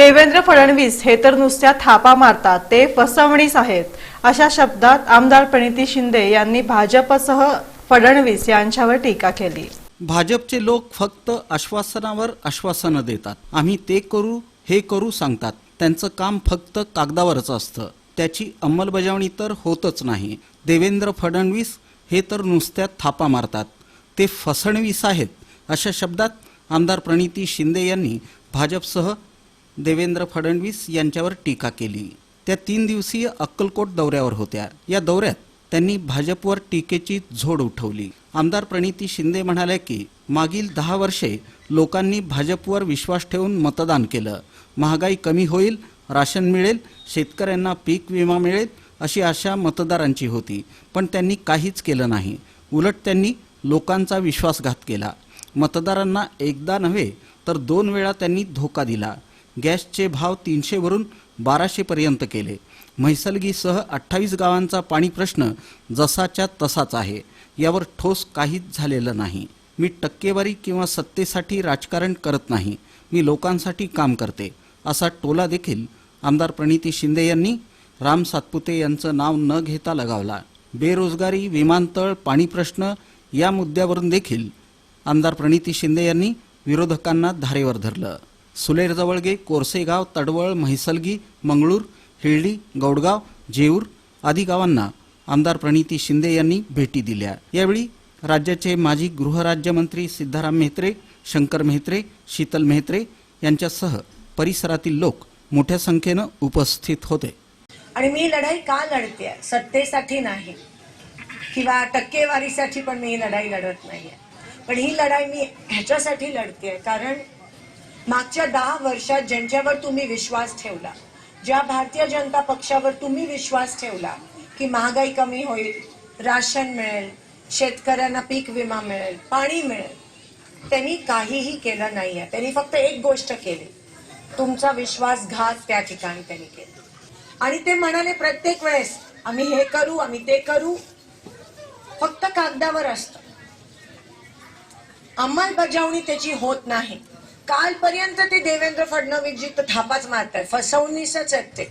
देवेंद्र फडणवीस हे तर नुसत्या थापा मारतात ते फसवणीस आहेत अशा शब्दात आमदार प्रणिती शिंदे यांनी भाजपसह फडणवीस यांच्यावर टीका केली. भाजपचे लोक फक्त आश्वासनावर आश्वासनं देतात. आम्ही ते करू हे करू सांगतात. त्यांचं काम फक्त कागदावरच असतं. त्याची अंमलबजावणी तर होतच नाही. देवेंद्र फडणवीस हे तर नुसत्या थापा मारतात. ते फसणवीस आहेत अशा शब्दात आमदार प्रणिती शिंदे यांनी भाजपसह देवेंद्र फडणवीस यांच्यावर टीका केली. त्या तीन दिवसीय अक्कलकोट दौऱ्यावर होत्या. या दौऱ्यात त्यांनी भाजपवर टीकेची झोड उठवली. आमदार प्रणिती शिंदे म्हणाल्या की मागील दहा वर्षे लोकांनी भाजपवर विश्वास ठेवून मतदान केलं. महागाई कमी होईल राशन मिळेल शेतकऱ्यांना पीक विमा मिळेल अशी आशा मतदारांची होती. पण त्यांनी काहीच केलं नाही. उलट त्यांनी लोकांचा विश्वासघात केला. मतदारांना एकदा नव्हे तर दोन वेळा त्यांनी धोका दिला. गॅसचे भाव तीनशेवरून बाराशेपर्यंत केले. म्हैसलगीसह अठ्ठावीस गावांचा पाणी प्रश्न जसाच्या तसाच आहे. यावर ठोस काहीच झालेलं नाही. मी टक्केवारी किंवा सत्तेसाठी राजकारण करत नाही. मी लोकांसाठी काम करते. असा टोला देखील आमदार प्रणिती शिंदे यांनी राम सातपुते यांचं नाव न घेता लगावला. बेरोजगारी विमानतळ पाणी प्रश्न या मुद्द्यावरून देखील आमदार प्रणिती शिंदे यांनी विरोधकांना धारेवर धरलं. सुलेर जवळगे कोरसेगाव तडवळ म्हैसलगी मंगळूर हिळडी गौडगाव जेऊर आदी गावांना आमदार प्रणिती शिंदे यांनी भेटी दिल्या. यावेळी राज्याचे माजी गृहराज्यमंत्री सिद्धाराम म्हेत्रे शंकर म्हेत्रे शीतल म्हेत्रे यांच्यासह परिसरातील लोक मोठ्या संख्येनं उपस्थित होते. आणि मी लढाई का लढते? सत्तेसाठी नाही. किंवा टक्केवारीसाठी पण मी ही लढाई लढत नाही पण ही लढाई मी ह्याच्यासाठी लढते कारण मागच्या दहा वर्षात ज्यांच्यावर तुम्ही विश्वास ठेवला ज्या भारतीय जनता पक्षावर तुम्ही विश्वास ठेवला की महागाई कमी होईल राशन मिळेल शेतकऱ्यांना पीक विमा मिळेल पाणी मिळेल त्यांनी काहीही केलं नाही आहे त्यांनी फक्त एक गोष्ट केली. तुमचा विश्वासघात त्या ठिकाणी त्यांनी केला. आणि ते म्हणाले प्रत्येक वेळेस आम्ही हे करू आम्ही ते करू. फक्त कागदावर असत. अंमलबजावणी त्याची होत नाही. कालपर्यंत ते देवेंद्र फडणवीस जी तर थापाच मारतात फसवणीसच आहेत ते.